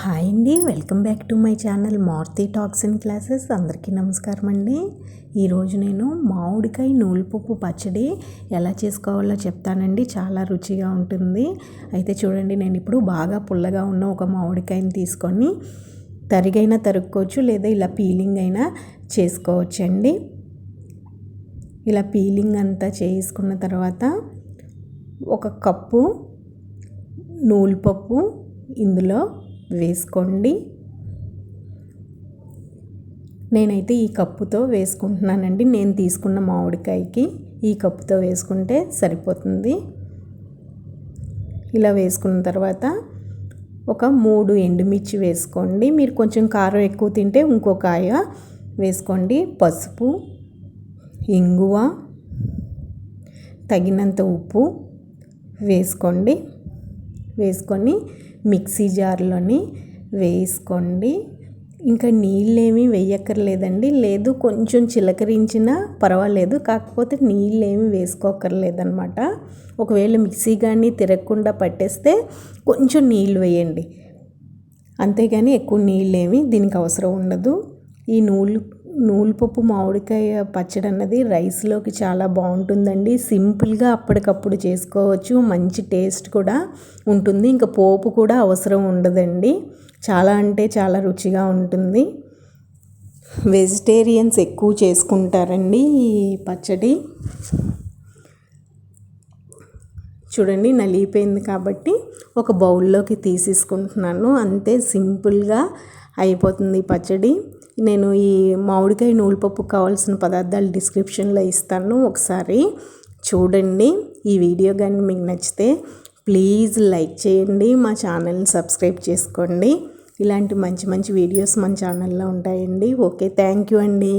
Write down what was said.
Hi అండి welcome back to my channel Maruti talks and classes. అందరికీ నమస్కారం అండి. ఈరోజు నేను మామిడికాయ నూలుపప్పు పచ్చడి ఎలా చేసుకోవాలో చెప్తానండి. చాలా రుచిగా ఉంటుంది. అయితే చూడండి నేను ఇప్పుడు బాగా పుల్లగా ఉన్న ఒక మామిడికాయని తీసుకొని తరిగైనా తరుక్కోవచ్చు లేదా ఇలా పీలింగ్ అయినా చేసుకోవచ్చండి. ఇలా పీలింగ్ అంతా చేసుకున్న తర్వాత ఒక కప్పు నూలుపప్పు ఇందులో వేసుకోండి. నేనైతే ఈ కప్పుతో వేసుకుంటున్నానండి. నేను తీసుకున్న మామిడికాయకి ఈ కప్పుతో వేసుకుంటే సరిపోతుంది. ఇలా వేసుకున్న తర్వాత ఒక మూడు ఎండుమిర్చి వేసుకోండి. మీరు కొంచెం కారం ఎక్కువ తింటే ఇంకో కాయ వేసుకోండి. పసుపు ఇంగువ తగినంత ఉప్పు వేసుకోండి. వేసుకొని మిక్సీ జార్లోని వేసుకోండి. ఇంకా నీళ్ళేమీ వేయక్కర్లేదండి. లేదు కొంచెం చిలకరించినా పర్వాలేదు. కాకపోతే నీళ్ళేమి వేసుకోకర్లేదనమాట ఒకవేళ మిక్సీ కానీ తిరగకుండా పట్టేస్తే కొంచెం నీళ్ళు వేయండి. అంతేగాని ఎక్కువ నీళ్ళేమి దీనికి అవసరం ఉండదు. ఈ నూలు నూలుపప్పు మామిడికాయ పచ్చడి అన్నది రైస్లోకి చాలా బాగుంటుందండి. సింపుల్గా అప్పటికప్పుడు చేసుకోవచ్చు. మంచి టేస్ట్ కూడా ఉంటుంది. ఇంకా పోపు కూడా అవసరం ఉండదండి. చాలా అంటే చాలా రుచిగా ఉంటుంది. వెజిటేరియన్స్ ఎక్కువ చేసుకుంటారండి ఈ పచ్చడి. చూడండి నలిగిపోయింది కాబట్టి ఒక బౌల్లోకి తీసేసుకుంటున్నాను. అంతే సింపుల్గా అయిపోతుంది పచ్చడి. నేను ఈ మామిడికాయ నూలుపప్పు కావాల్సిన పదార్థాలు డిస్క్రిప్షన్లో ఇస్తాను ఒకసారి. చూడండి ఈ వీడియో కానీ మీకు నచ్చితే ప్లీజ్ లైక్ చేయండి మా ఛానల్ని సబ్స్క్రైబ్ చేసుకోండి. ఇలాంటి మంచి మంచి వీడియోస్ మన ఛానల్లో ఉంటాయండి. ఓకే థ్యాంక్ యూ అండి.